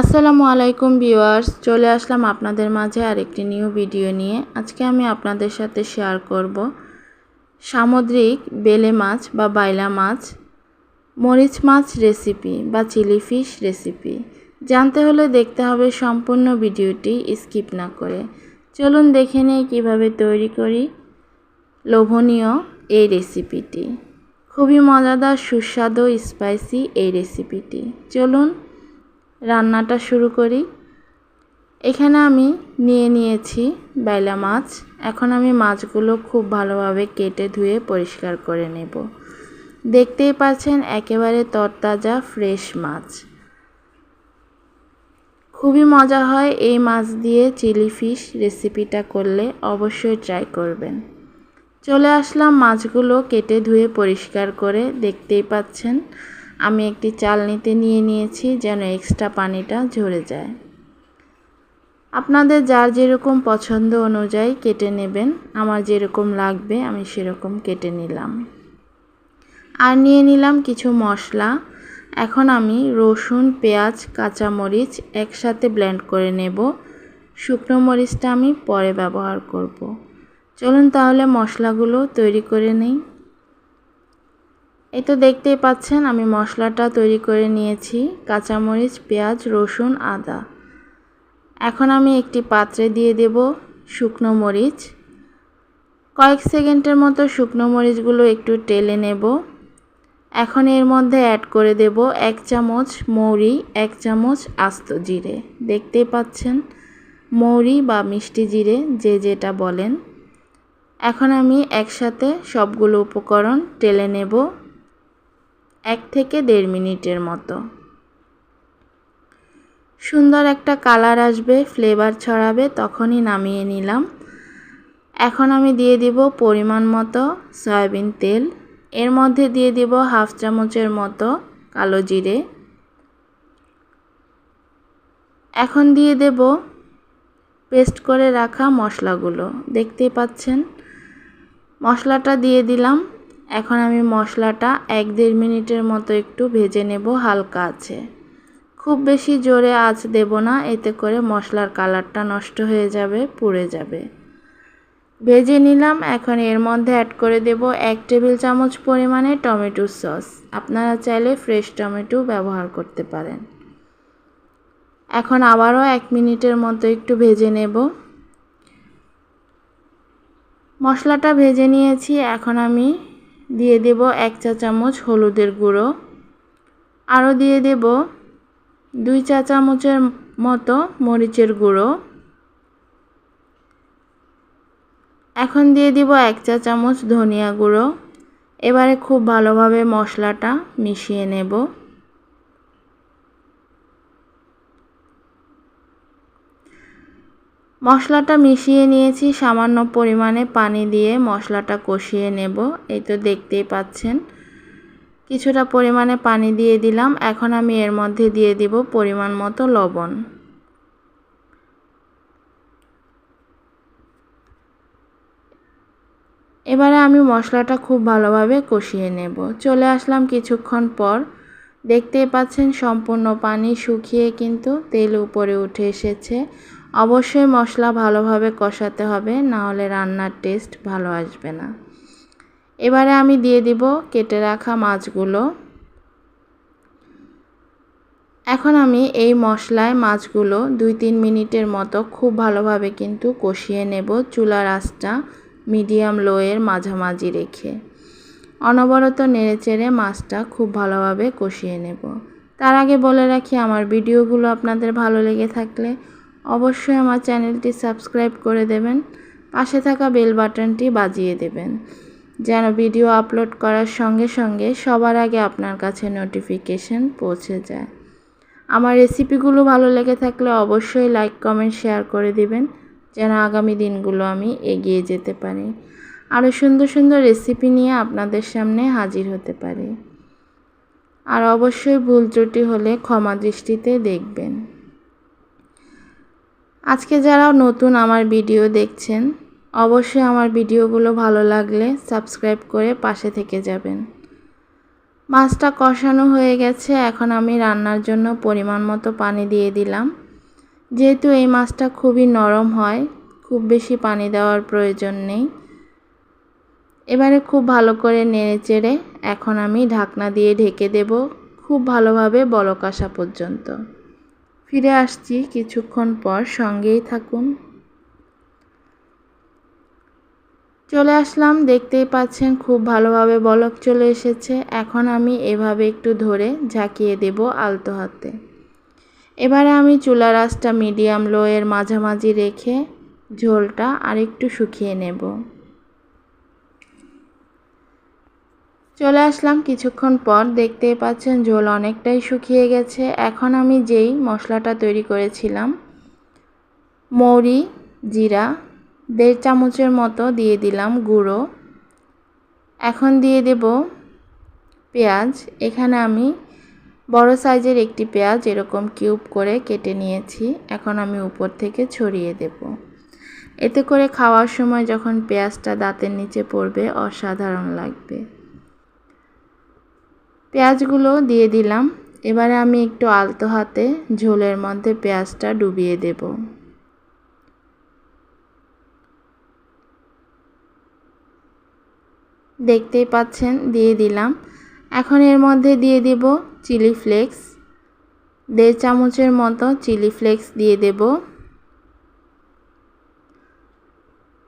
আসসালামু আলাইকুম ভিউয়ার্স, চলে আসলাম আপনাদের মাঝে আরেকটি নিউ ভিডিও নিয়ে। আজকে আমি আপনাদের সাথে শেয়ার করব সামুদ্রিক বেলে মাছ বা বাইলা মাছ, মরিচ মাছ রেসিপি বা চিলি ফিশ রেসিপি জানতে হলে দেখতে হবে সম্পূর্ণ ভিডিওটি স্কিপ না করে। চলুন দেখে নেই কীভাবে তৈরি করি লোভনীয় এই রেসিপিটি খুবই মজাদার, সুস্বাদু স্পাইসি এই রেসিপিটি চলুন রান্নাটা শুরু করি। এখানে আমি নিয়ে নিয়েছি বাইলা মাছ। এখন আমি মাছগুলো খুব ভালোভাবে কেটে ধুয়ে পরিষ্কার করে নেব। দেখতেই পাচ্ছেন একেবারে তরতাজা, ফ্রেশ মাছ। খুবই মজা হয় এই মাছ দিয়ে চিলি ফিশ রেসিপিটা করলে অবশ্যই ট্রাই করবেন। চলে আসলাম মাছগুলো কেটে ধুয়ে পরিষ্কার করে দেখতেই পাচ্ছেন আমি একটি চালনিতে নিয়ে নিয়েছি যেন এক্সট্রা পানিটা ঝরে যায়। আপনাদের যার যেরকম পছন্দ অনুযায়ী কেটে নেবেন, আমার যেরকম লাগবে আমি সেরকম কেটে নিলাম। আর নিয়ে নিলাম কিছু মশলা। এখন আমি রসুন, পেঁয়াজ, কাঁচামরিচ একসাথে ব্লেন্ড করে নেব। শুকনো মরিচটা আমি পরে ব্যবহার করব। চলুন তাহলে মশলাগুলো তৈরি করে নিই। এই তো দেখতেই পাচ্ছেন, আমি মশলাটা তৈরি করে নিয়েছি, কাঁচামরিচ, পেঁয়াজ, রসুন, আদা। এখন আমি একটি পাত্রে দিয়ে দেব শুকনো মরিচ। কয়েক সেকেন্ডের মতো শুকনো মরিচগুলো একটু টেলে নেব। এখন এর মধ্যে অ্যাড করে দেব এক চামচ মৌরি, এক চামচ আস্ত জিরে। দেখতেই পাচ্ছেন, মৌরি বা মিষ্টি জিরে, যে যেটা বলেন। এখন আমি একসাথে সবগুলো উপকরণ টেলে নেব। এক থেকে দেড় মিনিটের মতো। সুন্দর একটা কালার আসবে ফ্লেভার ছড়াবে, তখনই নামিয়ে নিলাম। এখন আমি দিয়ে দিব পরিমাণ মতো সয়াবিন তেল। এর মধ্যে দিয়ে দিব হাফ চামচের মতো কালো জিরে। এখন দিয়ে দেব পেস্ট করে রাখা মশলাগুলো। দেখতেই পাচ্ছেন? মশলাটা দিয়ে দিলাম। এখন আমি মশলাটা এক দেড় মিনিটের মতো একটু ভেজে নেব, হালকা আছে। খুব বেশি জোরে আঁচ দেব না, এতে করে মশলার কালারটা নষ্ট হয়ে যাবে, পুড়ে যাবে। ভেজে নিলাম, এখন এর মধ্যে অ্যাড করে দেব এক টেবিল চামচ পরিমাণে টমেটো সস। আপনারা চাইলে ফ্রেশ টমেটো ব্যবহার করতে পারেন। এখন আবারও এক মিনিটের মতো একটু ভেজে নেব। মশলাটা ভেজে নিয়েছি, এখন আমি দিয়ে দেব এক চা চামচ হলুদের গুঁড়ো। আরও দিয়ে দেব দুই চা চামচের মতো মরিচের গুঁড়ো। এখন দিয়ে দিব এক চা চামচ ধনিয়া গুঁড়ো। এবারে খুব ভালোভাবে মশলাটা মিশিয়ে নেব। মশলাটা মিশিয়ে নিয়েছি, সামান্য পরিমাণে পানি দিয়ে মশলাটা কষিয়ে নেব, এই তো দেখতেই পাচ্ছেন। কিছুটা পরিমাণে পানি দিয়ে দিলাম, এখন আমি এর মধ্যে দিয়ে দিব পরিমাণ মতো লবণ। এবারে আমি মশলাটা খুব ভালোভাবে কষিয়ে নেব। চলে আসলাম কিছুক্ষণ পর। দেখতেই পাচ্ছেন সম্পূর্ণ পানি শুকিয়ে কিন্তু তেল উপরে উঠে এসেছে। অবশ্যই মশলা ভালোভাবে কষাতে হবে না হলে রান্নার টেস্ট ভালো আসবে না। এবারে আমি দিয়ে দিব কেটে রাখা মাছগুলো। এখন আমি এই মশলায় মাছগুলো দুই তিন মিনিটের মতো খুব ভালোভাবে কিন্তু কষিয়ে নেব চুলার আঁচটা মিডিয়াম লোয়ের মাঝামাঝি রেখে। অনবরত নেড়েচেড়ে মাছটা খুব ভালোভাবে কষিয়ে নেব। তার আগে বলে রাখি, আমার ভিডিওগুলো আপনাদের ভালো লেগে থাকলে অবশ্যই আমার চ্যানেলটি সাবস্ক্রাইব করে দেবেন, পাশে থাকা বেল বাটনটি বাজিয়ে দেবেন, যেন ভিডিও আপলোড করার সঙ্গে সঙ্গে সবার আগে আপনার কাছে নোটিফিকেশন পৌঁছে যায়। আমার রেসিপিগুলো ভালো লেগে থাকলে অবশ্যই লাইক, কমেন্ট, শেয়ার করে দিবেন, যেন আগামী দিনগুলো আমি এগিয়ে যেতে পারি। আরও সুন্দর সুন্দর রেসিপি নিয়ে আপনাদের সামনে হাজির হতে পারি। আর অবশ্যই ভুল ত্রুটি হলে ক্ষমা দৃষ্টিতে দেখবেন। আজকে যারা নতুন আমার ভিডিও দেখছেন, অবশ্যই আমার ভিডিওগুলো ভালো লাগলে সাবস্ক্রাইব করে পাশে থেকে যাবেন। মাছটা কষানো হয়ে গেছে, এখন আমি রান্নার জন্য পরিমাণ মতো পানি দিয়ে দিলাম। যেহেতু এই মাছটা খুবই নরম হয়, খুব বেশি পানি দেওয়ার প্রয়োজন নেই। এবারে খুব ভালো করে নেড়ে চেড়ে এখন আমি ঢাকনা দিয়ে ঢেকে দেব, খুব ভালোভাবে বলক আসা পর্যন্ত। ফিরে আসছি কিছুক্ষণ পর সঙ্গেই থাকুন। চলে আসলাম, দেখতেই পাচ্ছেন খুব ভালোভাবে বলক চলে এসেছে। এখন আমি এভাবে একটু ধরে ঝাঁকিয়ে দেব আলতো হাতে। এবারে আমি চুলা রাসটা মিডিয়াম লোয়ের মাঝামাঝি রেখে ঝোলটা আরেকটু শুকিয়ে নেব। চলে আসলাম। কিছুক্ষণ পর দেখতেই পাচ্ছেন ঝোল অনেকটাই শুকিয়ে গেছে। এখন আমি যেই মশলাটা তৈরি করেছিলাম, মৌরি, জিরা, দেড় চামচের মতো দিয়ে দিলাম গুঁড়ো। এখন দিয়ে দেব পেঁয়াজ। এখানে আমি বড় সাইজের একটি পেঁয়াজ এরকম কিউব করে কেটে নিয়েছি। এখন আমি উপর থেকে ছড়িয়ে দেব। এতে করে খাওয়ার সময় যখন পেঁয়াজটা দাঁতের নিচে পড়বে, অসাধারণ লাগবে। পেঁয়াজগুলো দিয়ে দিলাম। এবারে আমি একটু আলতো হাতে ঝোলের মধ্যে পেঁয়াজটা ডুবিয়ে দেব। দেখতেই পাচ্ছেন, দিয়ে দিলাম। এখন এর মধ্যে দিয়ে দেব চিলি ফ্লেক্স। দেড় চামচের মতো চিলি ফ্লেক্স দিয়ে দেব।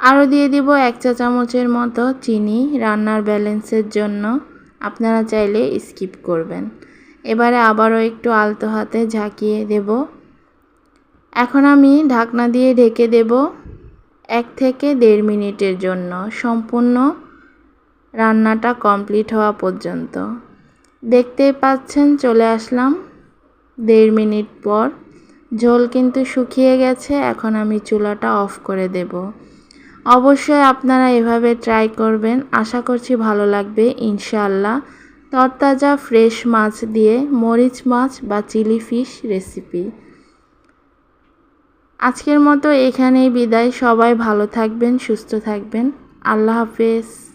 আরও দিয়ে দিব এক চা চামচের মতো চিনি রান্নার ব্যালেন্সের জন্য। আপনারা চাইলে স্কিপ করবেন। এবারে আবারও একটু আলতো হাতে ঝাঁকিয়ে দেব। এখন আমি ঢাকনা দিয়ে ঢেকে দেব এক থেকে দেড় মিনিটের জন্য। সম্পূর্ণ রান্নাটা কমপ্লিট হওয়া পর্যন্ত। দেখতেই পাচ্ছেন, চলে আসলাম। দেড় মিনিট পর। ঝোল কিন্তু শুকিয়ে গেছে, এখন আমি চুলাটা অফ করে দেব। অবশ্যই আপনারা এভাবে ট্রাই করবেন। আশা করছি ভালো লাগবে, ইনশাআল্লাহ। তরতাজা ফ্রেশ মাছ দিয়ে মরিচ মাছ বা চিলি ফিশ রেসিপি আজকের মতো এখানেই বিদায়। সবাই ভালো থাকবেন, সুস্থ থাকবেন। আল্লাহ হাফেজ।